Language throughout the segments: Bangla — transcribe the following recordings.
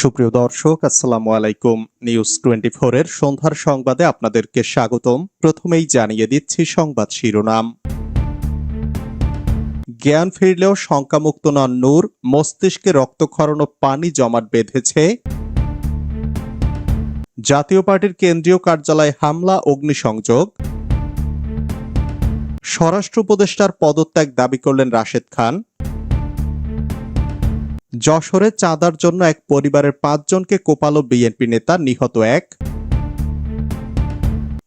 সুপ্রিয় দর্শক, আসসালামু আলাইকুম। নিউজ টোয়েন্টি এর সন্ধ্যার সংবাদে আপনাদেরকে স্বাগতম। প্রথমেই জানিয়ে দিচ্ছি সংবাদ শিরোনাম। জ্ঞান ফিরলেও শঙ্কামুক্ত নন নূর। মস্তিষ্কে রক্তক্ষরণ ও পানি জমাট বেঁধেছে। জাতীয় পার্টির কেন্দ্রীয় কার্যালয়ে হামলা, অগ্নিসংযোগ। স্বরাষ্ট্র উপদেষ্টার পদত্যাগ দাবি করলেন রাশেদ খান। যশোরে চাঁদার জন্য এক পরিবারের পাঁচজনকে কোপালো বিএনপি নেতা নিহত এক।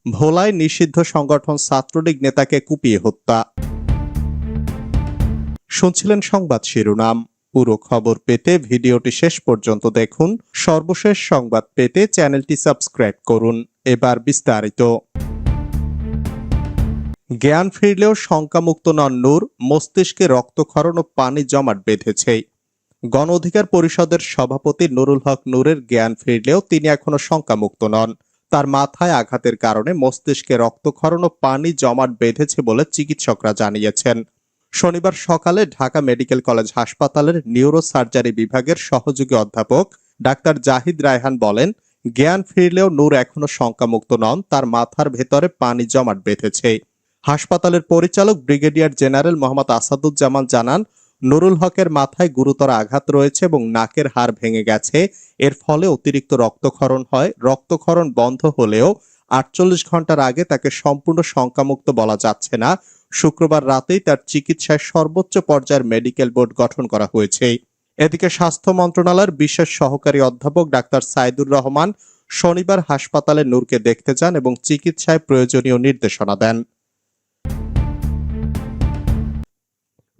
ভোলায় নিষিদ্ধ সংগঠন ছাত্রলীগ নেতাকে কুপিয়ে হত্যা। শুনছিলেন সংবাদ শিরোনাম। পুরো খবর পেতে ভিডিওটি শেষ পর্যন্ত দেখুন। সর্বশেষ সংবাদ পেতে চ্যানেলটি সাবস্ক্রাইব করুন। এবার বিস্তারিত। জ্ঞান ফিরলেও শঙ্কামুক্ত নন নূর। মস্তিষ্কে রক্তক্ষরণ ও পানি জমাট বেঁধেছে। গণ অধিকার পরিষদের সভাপতি নুরুল হক নূরের জ্ঞান ফিরলেও তিনি এখনও শঙ্কামুক্ত নন। তার মাথায় আঘাতের কারণে মস্তিষ্কে রক্তক্ষরণ ও পানি জমাট বেঁধেছে বলে চিকিৎসকরা জানিয়েছেন। শনিবার সকালে ঢাকা মেডিকেল কলেজ হাসপাতালের নিউরো সার্জারি বিভাগের সহযোগী অধ্যাপক ডাক্তার জাহিদ রায়হান বলেন, জ্ঞান ফিরলেও নূর এখনও শঙ্কামুক্ত নন, তার মাথার ভেতরে পানি জমাট বেঁধেছে। হাসপাতালের পরিচালক ব্রিগেডিয়ার জেনারেল মোহাম্মদ আসাদুজ্জামান জানান নুরুল হকের মাথায় গুরুতর আঘাত রয়েছে এবং নাকের হাড় ভেঙে গেছে। এর ফলে অতিরিক্ত রক্তক্ষরণ হয়। রক্তক্ষরণ বন্ধ হলেও আটচল্লিশ ঘণ্টার আগে তাকে সম্পূর্ণ শঙ্কামুক্ত বলা যাচ্ছে না। শুক্রবার রাতেই তার চিকিৎসায় সর্বোচ্চ পর্যায়ের মেডিকেল বোর্ড গঠন করা হয়েছে। এদিকে স্বাস্থ্য মন্ত্রণালয়ের বিশেষ সহকারী অধ্যাপক ডাক্তার সাইদুর রহমান শনিবার হাসপাতালে নূরকে দেখতে যান এবং চিকিৎসায় প্রয়োজনীয় নির্দেশনা দেন।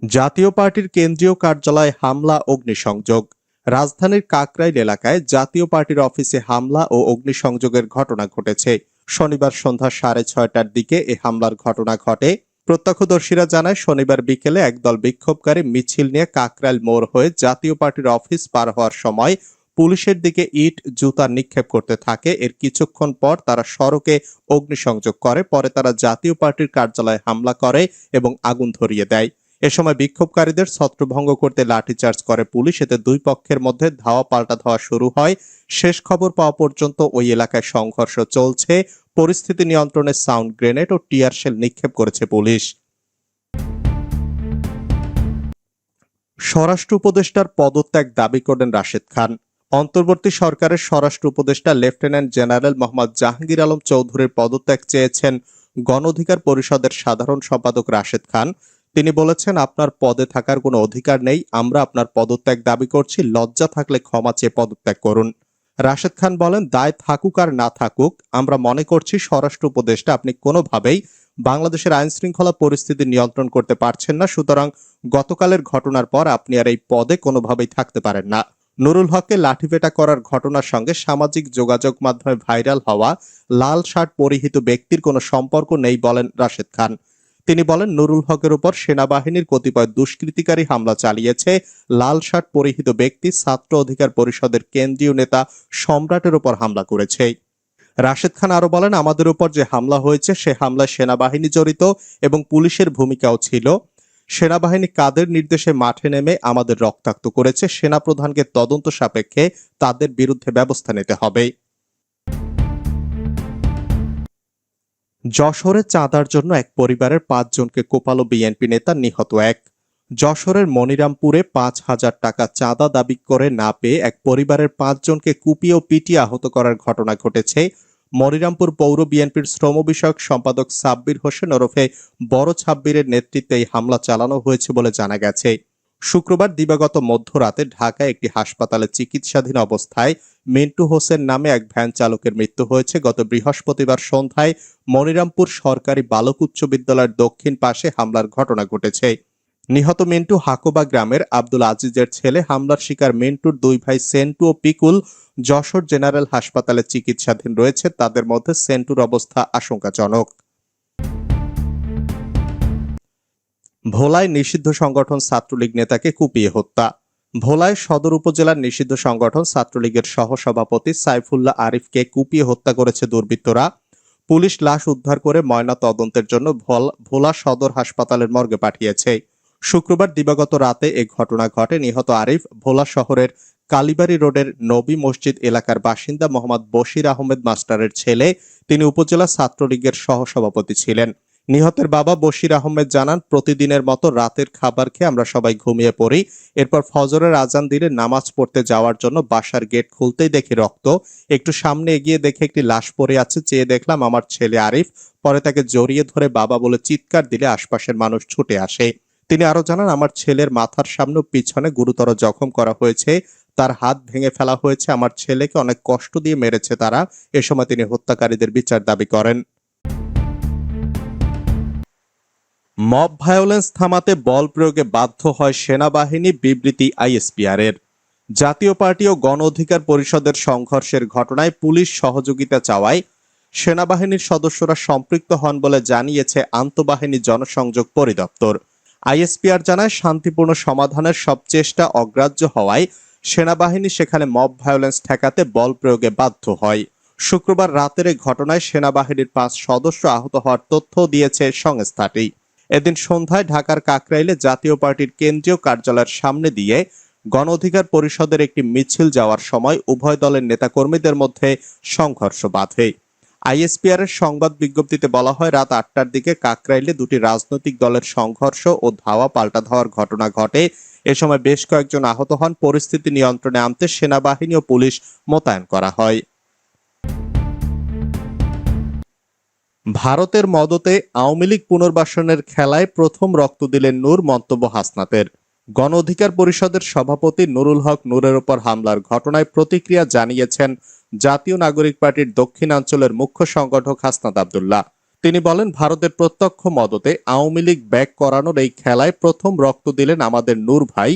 জাতীয় পার্টির কেন্দ্রীয় কার্যালয়ে হামলা, অগ্নিসংযোগ। রাজধানীর কাকরাইল এলাকায় জাতীয় পার্টির অফিসে হামলা ও অগ্নিসংযোগের ঘটনা ঘটেছে। শনিবার সন্ধ্যা সাড়ে ছয়টার দিকে এ হামলার ঘটনা ঘটে। প্রত্যক্ষদর্শীরা জানায়, শনিবার বিকেলে একদল বিক্ষোভকারী মিছিল নিয়ে কাকরাইল মোড় হয়ে জাতীয় পার্টির অফিস পার হওয়ার সময় পুলিশের দিকে ইট, জুতা নিক্ষেপ করতে থাকে। এর কিছুক্ষণ পর তারা সড়কে অগ্নিসংযোগ করে, পরে তারা জাতীয় পার্টির কার্যালয়ে হামলা করে এবং আগুন ধরিয়ে দেয়। এ সময় বিক্ষোভকারীদের ছত্রভঙ্গ করতে লাঠিচার্জ করে পুলিশ। এতে দুই পক্ষের মধ্যে ধাওয়া পাল্টা ধাওয়া শুরু হয়। শেষ খবর পাওয়া পর্যন্ত ওই এলাকায় সংঘর্ষ চলছে। পরিস্থিতি নিয়ন্ত্রণে সাউন্ড গ্রেনেড ও টিয়ার শেল নিক্ষেপ করেছে পুলিশ। স্বরাষ্ট্র উপদেষ্টার পদত্যাগ দাবি করলেন রাশেদ খান। অন্তর্বর্তী সরকারের স্বরাষ্ট্র উপদেষ্টা লেফটেন্যান্ট জেনারেল মোহাম্মদ জাহাঙ্গীর আলম চৌধুরীর পদত্যাগ চেয়েছেন গণ অধিকার পরিষদের সাধারণ সম্পাদক রাশেদ খান। তিনি বলেছেন, আপনার পদে থাকার কোনো অধিকার নেই। আমরা আপনার পদত্যাগ দাবি করছি। লজ্জা থাকলে ক্ষমা চেয়ে পদত্যাগ করুন। রাশেদ খান বলেন, দায় থাকুক আর না থাকুক, আমরা মনে করছি স্বরাষ্ট্র উপদেষ্টা আপনি কোনোভাবেই বাংলাদেশের আইন শৃঙ্খলা পরিস্থিতি নিয়ন্ত্রণ করতে পারছেন না। সুতরাং গতকালের ঘটনার পর আপনি আর এই পদে কোনোভাবেই থাকতে পারেন না। নুরুল হককে লাঠিপেটা করার ঘটনার সঙ্গে সামাজিক যোগাযোগ মাধ্যমে ভাইরাল হওয়া লাল শার্ট পরিহিত ব্যক্তির কোনো সম্পর্ক নেই বলেন রাশেদ খান। তিনি বলেন, নুরুল হকের উপর সেনাবাহিনীর কতিপয় দুষ্কৃতিকারী হামলা চালিয়েছে। লাল শার্ট পরিহিত ব্যক্তি, ছাত্র অধিকার পরিষদের কেন্দ্রীয় নেতা সম্রাটের উপর হামলা করেছে। রাশেদ খান আরও বলেন, আমাদের উপর যে হামলা হয়েছে, সে হামলায় সেনাবাহিনী জড়িত এবং পুলিশের ভূমিকাও ছিল। সেনাবাহিনী কাদের নির্দেশে মাঠে নেমে আমাদের রক্তাক্ত করেছে, সেনাপ্রধানকে তদন্ত সাপেক্ষে তাদের বিরুদ্ধে ব্যবস্থা নিতে হবে। যশোরে চাঁদার জন্য এক পরিবারের পাঁচজনকে কোপালো বিএনপি নেতা নিহত এক। যশোরের মনিরামপুরে পাঁচ হাজার টাকা চাঁদা দাবি করে না পেয়ে এক পরিবারের পাঁচজনকে কুপিয়ে ও পিটিয়ে আহত করার ঘটনা ঘটেছে। মনিরামপুর পৌর বিএনপির শ্রম বিষয়ক সম্পাদক সাব্বির হোসেন ওরফে বড় ছাব্বিরের নেতৃত্বে এই হামলা চালানো হয়েছে বলে জানা গেছে। শুক্রবার দিবাগত মধ্যরাতে ঢাকায় একটি হাসপাতালে চিকিৎসাধীন অবস্থায় মিন্টু হোসেন নামে এক ভ্যান চালকের মৃত্যু হয়েছে। গত বৃহস্পতিবার সন্ধ্যায় মনিরামপুর সরকারি বালক উচ্চ বিদ্যালয়ের দক্ষিণ পাশে হামলার ঘটনা ঘটেছে। নিহত মিন্টু হাকোবা গ্রামের আব্দুল আজিজের ছেলে হামলার শিকার মিন্টুর দুই ভাই সেন্টু ও পিকুল যশোর জেনারেল হাসপাতালে চিকিৎসাধীন রয়েছে। তাদের মধ্যে সেন্টুর অবস্থা আশঙ্কাজনক। ভোলায় নিষিদ্ধ সংগঠন ছাত্রলীগ নেতাকে কুপিয়ে হত্যা। ভোলায় সদর উপজেলার নিষিদ্ধ সংগঠন ছাত্রলীগের সহসভাপতি সাইফুল্লাহ আরিফকে কুপিয়ে হত্যা করেছে দুর্বৃত্তরা। পুলিশ লাশ উদ্ধার করে ময়না তদন্তের জন্য ভোলা সদর হাসপাতালের মর্গে পাঠিয়েছে। শুক্রবার দিবাগত রাতে এ ঘটনা ঘটে। নিহত আরিফ ভোলা শহরের কালীবাড়ি রোডের নবী মসজিদ এলাকার বাসিন্দা মোহাম্মদ বশির আহমেদ মাস্টারের ছেলে। তিনি উপজেলা ছাত্রলীগের সহসভাপতি ছিলেন। নিহতের বাবা বশির আহমেদ জানান, প্রতিদিনের মতো রাতের খাবার খেয়ে আমরা সবাই ঘুমিয়ে পড়ি। এরপর ফজরের আজান দিলে নামাজ পড়তে যাওয়ার জন্য বাসার গেট খুলতেই দেখি রক্ত। একটু সামনে এগিয়ে দেখে একটি লাশ পড়ে আছে, চেয়ে দেখলাম আমার ছেলে আরিফ। পরে তাকে জড়িয়ে ধরে বাবা বলে চিৎকার দিলে আশপাশের মানুষ ছুটে আসে। তিনি আরও জানান, আমার ছেলের মাথার সামনে পিছনে গুরুতর জখম করা হয়েছে। তার হাত ভেঙে ফেলা হয়েছে। আমার ছেলেকে অনেক কষ্ট দিয়ে মেরেছে তারা। এ সময় তিনি হত্যাকারীদের বিচার দাবি করেন। মব ভায়োলেন্স থামাতে বল প্রয়োগে বাধ্য হয় সেনাবাহিনী বিবৃতি আইএসপিআর এর জাতীয় পার্টি ও গণ অধিকার পরিষদের সংঘর্ষের ঘটনায় পুলিশ সহযোগিতা চাওয়ায় সেনাবাহিনীর সদস্যরা সম্পৃক্ত হন বলে জানিয়েছে আন্তঃবাহিনী জনসংযোগ পরিদপ্তর। আইএসপিআর জানায়, শান্তিপূর্ণ সমাধানের সব চেষ্টা অগ্রাহ্য হওয়ায় সেনাবাহিনী সেখানে মব ভায়োলেন্স ঠেকাতে বল প্রয়োগে বাধ্য হয়। শুক্রবার রাতের ঘটনায় সেনাবাহিনীর পাঁচ সদস্য আহত হওয়ার তথ্য দিয়েছে সংস্থাটি। এদিন সন্ধ্যায় ঢাকার কাকরাইলে জাতীয় পার্টির কেন্দ্রীয় কার্যালয়ের সামনে দিয়ে গণ অধিকার পরিষদের একটি মিছিল যাওয়ার সময় উভয় দলের নেতাকর্মীদের মধ্যে সংঘর্ষ বাধে। আইএসপিআর এর সংবাদ বিজ্ঞপ্তিতে বলা হয়, রাত আটটার দিকে কাকরাইলে দুটি রাজনৈতিক দলের সংঘর্ষ ও ধাওয়া পাল্টা ধাওয়ার ঘটনা ঘটে। এ সময় বেশ কয়েকজন আহত হন। পরিস্থিতি নিয়ন্ত্রণে আনতে সেনাবাহিনী ও পুলিশ মোতায়েন করা হয়। ভারতের মদতে আওয়ামী লীগ পুনর্বাসনের খেলায় প্রথম রক্ত দিলেন নূর, মন্তব্য হাসনাতের। গণ অধিকার পরিষদের সভাপতি নুরুল হক নূরের ওপর হামলার ঘটনায় প্রতিক্রিয়া জানিয়েছেন জাতীয় নাগরিক পার্টির দক্ষিণাঞ্চলের মুখ্য সংগঠক হাসনাত আবদুল্লাহ। তিনি বলেন, ভারতের প্রত্যক্ষ মদতে আওয়ামী লীগ ব্যাক করানোর এই খেলায় প্রথম রক্ত দিলেন আমাদের নূর ভাই।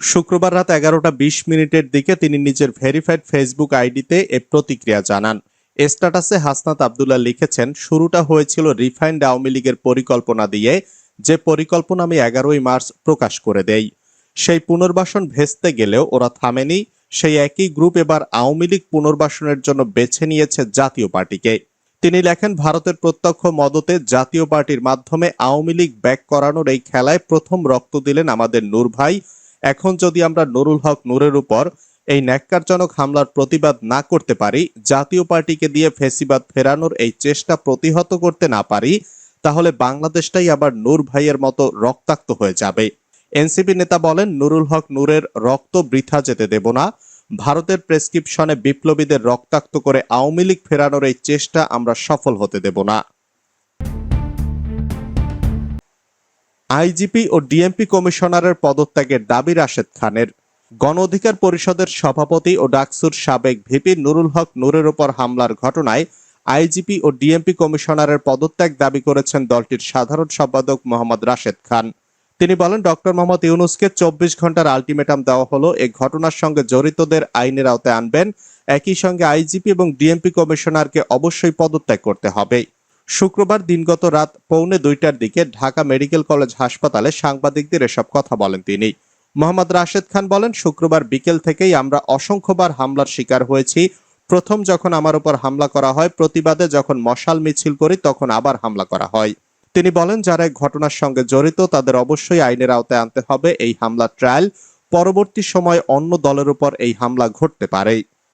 শুক্রবার রাত এগারোটা বিশ মিনিটের দিকে তিনি নিজের ভেরিফাইড ফেসবুক আইডিতে এ প্রতিক্রিয়া জানান। স্ট্যাটাসে হাসনাত আবদুল্লাহ লিখেছেন, শুরুটা হয়েছিল রিফাইন্ড আওয়ামী লীগের পরিকল্পনা দিয়ে, যে পরিকল্পনা আমি এগারোই মার্চ প্রকাশ করে দেই। সেই পুনর্বাসন ভেস্তে গেলেও ওরা থামেনি, সেই একই গ্রুপ এবার আওয়ামী লীগ পুনর্বাসনের জন্য বেছে নিয়েছে জাতীয় পার্টিকে। তিনি লেখেন, ভারতের প্রত্যক্ষ মদতে জাতীয় পার্টির মাধ্যমে আওয়ামী লীগ ব্যাক করানোর এই খেলায় প্রথম রক্ত দিলেন আমাদের নূর ভাই। এখন যদি আমরা নুরুল হক নূরের উপর এই ন্যাক্কারজনক হামলার প্রতিবাদ না করতে পারি, জাতীয় পার্টিকে দিয়ে ফেসিবাদ ফেরানোর এই চেষ্টা প্রতিহত করতে না পারি, তাহলে বাংলাদেশটাই আবার নূর ভাইয়ের মতো রক্তাক্ত হয়ে যাবে। এনসিপি নেতা বলেন, নুরুল হক নূরের রক্ত বৃথা যেতে দেব না। ভারতের প্রেসক্রিপশনে বিপ্লবীদের রক্তাক্ত করে আওয়ামী লীগ ফেরানোর এই চেষ্টা আমরা সফল হতে দেব না। আইজিপি ও ডিএমপি কমিশনারের পদত্যাগের দাবি রাশেদ খানের। গণ অধিকার পরিষদের সভাপতি ও ডাকসুর সাবেক ভিপি নুরুল হক নূরের ওপর হামলার ঘটনায় আইজিপি ও ডিএমপি কমিশনারের পদত্যাগ দাবি করেছেন দলটির সাধারণ সম্পাদক মোহাম্মদ রাশেদ খান। তিনি বলেন, ডক্টর মোহাম্মদ ইউনুসকে চব্বিশ ঘণ্টার আলটিমেটাম দেওয়া হলো এই ঘটনার সঙ্গে জড়িতদের আইনের আওতায় আনবেন। একই সঙ্গে আইজিপি এবং ডিএমপি কমিশনারকে অবশ্যই পদত্যাগ করতে হবে। শুক্রবার দিনগত রাত পৌনে দুইটার দিকে ঢাকা মেডিকেল কলেজ হাসপাতালে সাংবাদিকদের এসব কথা বলেন তিনি। মোহাম্মদ রাশেদ খান বলেন, শুক্রবার বিকেল থেকেই আমরা অসংখ্যবার হামলার শিকার হয়েছি। প্রথম যখন আমার উপর হামলা করা হয়, প্রতিবাদে যখন মশাল মিছিল করি, তখন আবার হামলা করা হয়। তিনি বলেন, যারা ঘটনার সঙ্গে জড়িত, তাদের অবশ্যই আইনের আওতায় আনতে হবে। এই হামলা ট্রায়াল। পরবর্তী সময় অন্য দলের উপর এই হামলা ঘটতে পারে।